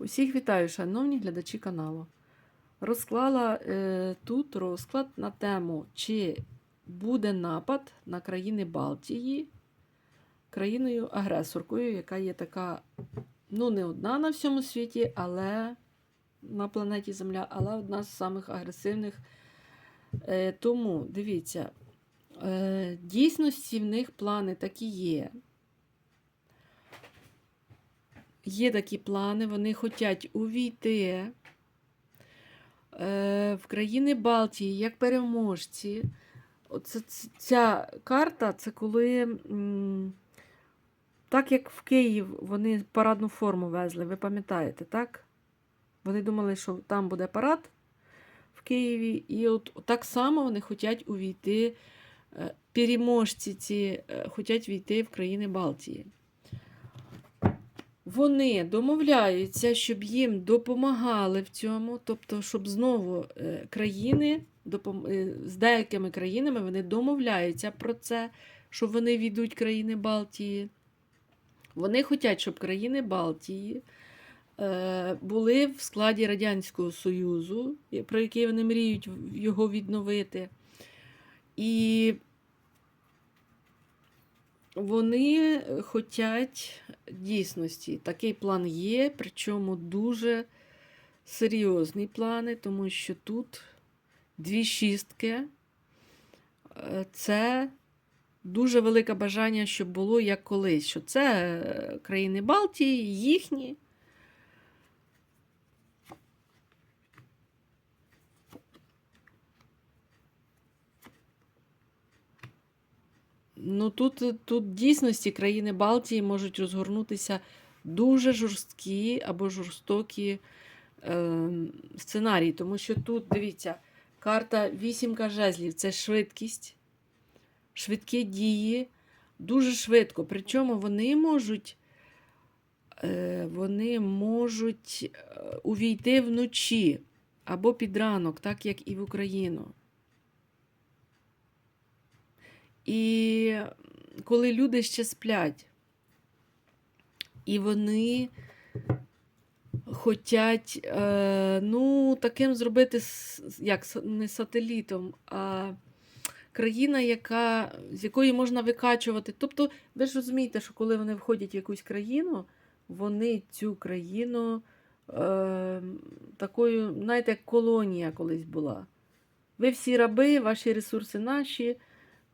Усіх вітаю, шановні глядачі каналу. Розклала е, тут розклад на тему, чи буде напад на країни Балтії країною-агресоркою, яка є така, ну, не одна на всьому світі, але на планеті Земля, але одна з самих агресивних. Е, тому дивіться, е, дійсності в них плани такі є. Є такі плани, вони хочуть увійти е, в країни Балтії як переможці. Оце, ця карта це коли, так як в Київ вони парадну форму везли, ви пам'ятаєте, так? Вони думали, що там буде парад в Києві, і от так само вони хочуть увійти, е, переможці ці е, хочуть війти в країни Балтії. Вони домовляються, щоб їм допомагали в цьому, тобто, щоб знову е, країни е, з деякими країнами вони домовляються про це, що вони війдуть країни Балтії. Вони хочуть, щоб країни Балтії е, були в складі Радянського Союзу, про який вони мріють його відновити. І вони хочуть дійсності. Такий план є, причому дуже серйозні плани, тому що тут дві шістки. Е, Це дуже велике бажання, щоб було як колись. Що це е, країни Балтії, їхні. Ну тут, тут дійсності країни Балтії можуть розгорнутися дуже жорсткі або жорстокі е, сценарії. Тому що тут, дивіться, карта вісімка жезлів це швидкість, швидкі дії, дуже швидко. Причому вони можуть, е, вони можуть е, увійти вночі або під ранок, так як і в Україну. І коли люди ще сплять, і вони хочуть, е, ну, таким зробити, як не сателітом, а країна, яка, з якої можна викачувати. Тобто, ви ж розумієте, що коли вони входять в якусь країну, вони цю країну е, такою, знаєте, як колонія колись була. Ви всі раби, ваші ресурси наші.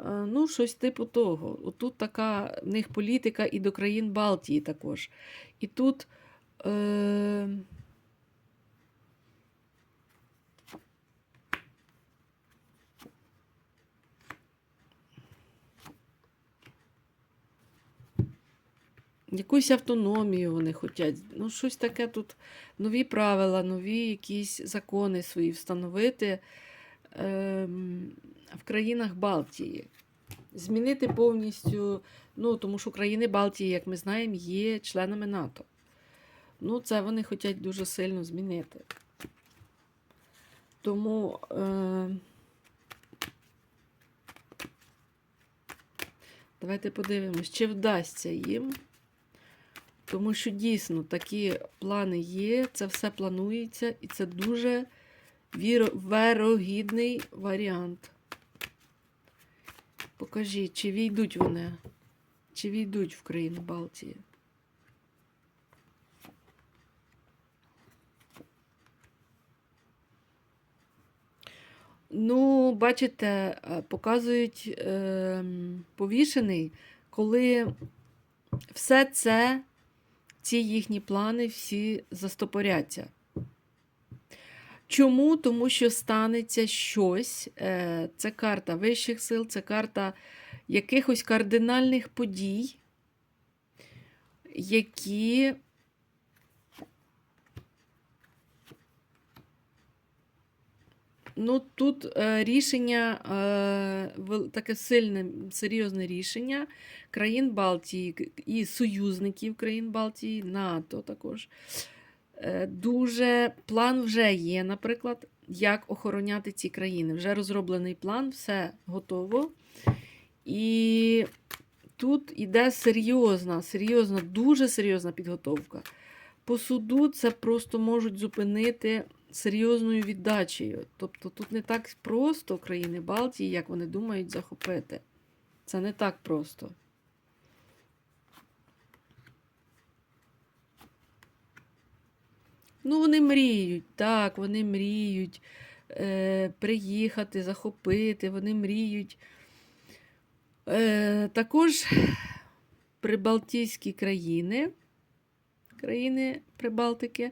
Е, Ну, щось типу того. Отут така в них політика і до країн Балтії також. І тут. Е... Якусь автономію вони хочуть. Ну, щось таке тут нові правила, нові якісь закони свої встановити в країнах Балтії. Змінити повністю, ну, тому що країни Балтії, як ми знаємо, є членами НАТО. Ну, це вони хочуть дуже сильно змінити. Тому е, давайте подивимось, чи вдасться їм. Тому що дійсно такі плани є, це все планується, і це дуже вірогідний варіант. Покажіть, чи війдуть вони, чи війдуть в країну Балтії. Ну, бачите, е, показують е, повішений, коли все це, ці їхні плани всі застопоряться. Чому? Тому що станеться щось. е, Це карта вищих сил, це карта якихось кардинальних подій, які Ну, тут е, рішення, е, таке сильне, серйозне рішення країн Балтії і союзників країн Балтії, НАТО також. Е, дуже план вже є, наприклад, як охороняти ці країни. Вже розроблений план, все готово. І тут іде серйозна, серйозна, дуже серйозна підготовка. по суду це просто можуть зупинити серйозною віддачею. Тобто тут не так просто країни Балтії, як вони думають захопити. Це не так просто. Ну, вони мріють, так, вони мріють е, приїхати, захопити, вони мріють. Е, також прибалтійські країни, країни Прибалтики,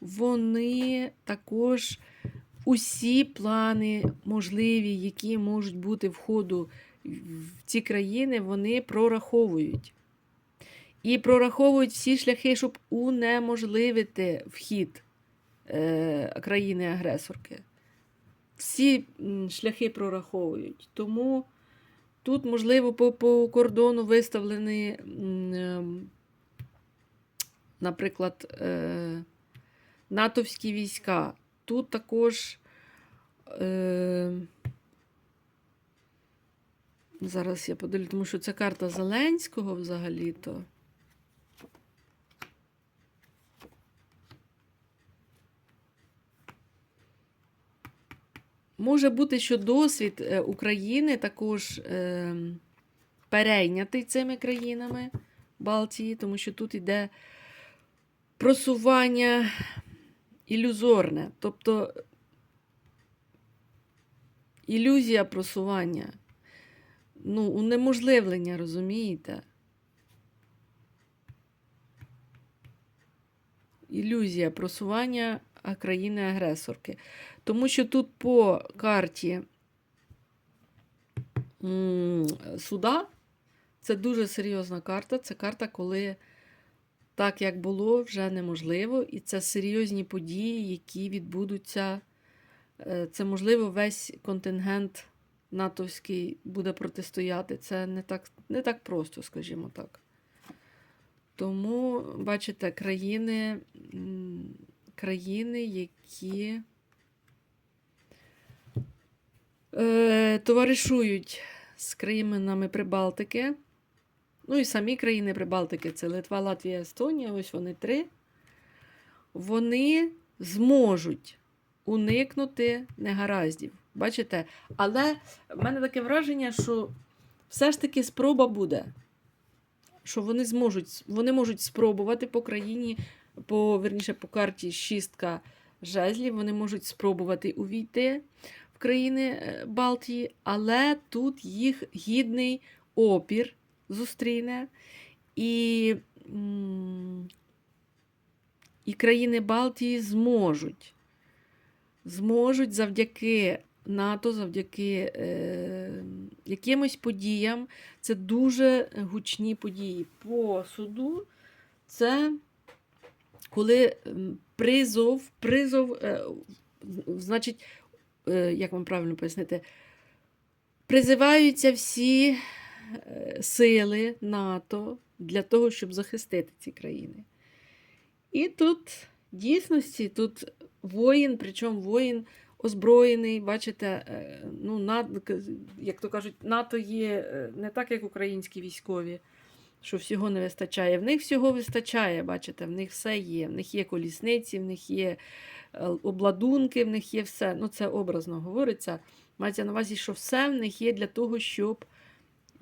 вони також усі плани можливі, які можуть бути входу в ці країни, вони прораховують. І прораховують всі шляхи, щоб унеможливити вхід е, країни-агресорки. Всі шляхи прораховують. Тому тут, можливо, по, по кордону виставлені, м, ем, наприклад, е, натовські війська. Тут також. Е, зараз я подивлю, тому що це карта Зеленського взагалі-то. Може бути, що досвід е, України також е, перейнятий цими країнами Балтії, тому що тут йде просування ілюзорне, тобто ілюзія просування, ну, унеможливлення, розумієте? Ілюзія просування країни-агресорки. Тому що тут по карті суда це дуже серйозна карта. Це карта, коли так, як було, вже неможливо. І це серйозні події, які відбудуться. Е, Це, можливо, весь контингент натовський буде протистояти. Це не так, не так просто, скажімо так. Тому, бачите, країни, країни, які е, товаришують з країнами Прибалтики. Ну і самі країни Прибалтики це Литва, Латвія, Естонія, ось вони три. Вони зможуть уникнути негараздів. Бачите? Але в мене таке враження, що все ж таки спроба буде. Що вони зможуть, вони можуть спробувати по країні, по, верніше, по карті шістка жезлів, вони можуть спробувати увійти в країни е, Балтії, але тут їх гідний опір зустріне. І, і країни Балтії зможуть. Зможуть завдяки НАТО, завдяки е, якимось подіям. Це дуже гучні події. По суду це коли призов, призов, е, значить, е, як вам правильно пояснити, призиваються всі е, сили НАТО для того, щоб захистити ці країни. І тут дійсності тут воїн, причому воїн озброєний, бачите, ну, як то кажуть, НАТО є не так, як українські військові, що всього не вистачає. В них всього вистачає, бачите, в них все є. В них є колісниці, в них є е, обладунки, в них є все. Ну, це образно говориться. Мається на увазі, що все в них є для того, щоб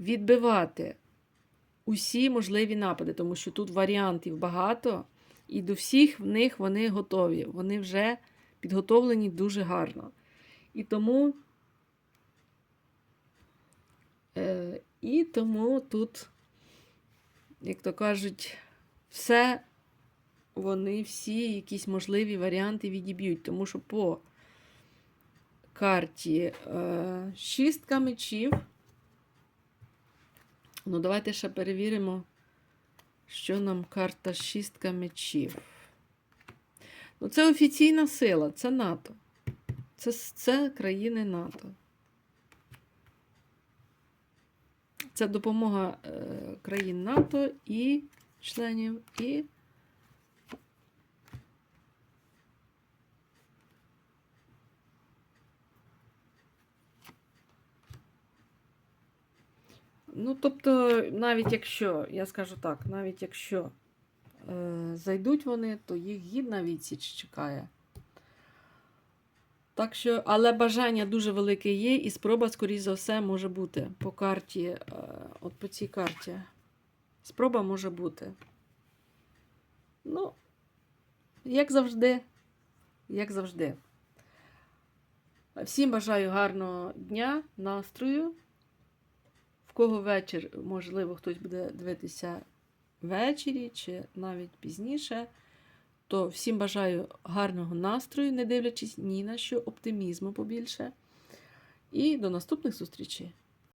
відбивати усі можливі напади, тому що тут варіантів багато, і до всіх в них вони готові. Вони вже підготовлені дуже гарно. І тому, е, і тому тут, як то кажуть, все вони всі якісь можливі варіанти відіб'ють, тому що по карті е, шістка мечів. Ну, давайте ще перевіримо, що нам карта шістка мечів. Ну, це офіційна сила, це НАТО. Це, це країни НАТО. Це допомога е, країн НАТО і членів, і Ну, тобто, навіть якщо, я скажу так, навіть якщо е, зайдуть вони, то їх гідна відсіч чекає. Так що, але бажання дуже велике є, і спроба, скоріш за все, може бути по карті, е, от по цій карті. Спроба може бути. Ну, як завжди, як завжди. Всім бажаю гарного дня, настрою. В кого вечір, можливо, хтось буде дивитися ввечері чи навіть пізніше. То всім бажаю гарного настрою, не дивлячись ні на що, оптимізму побільше. І до наступних зустрічей!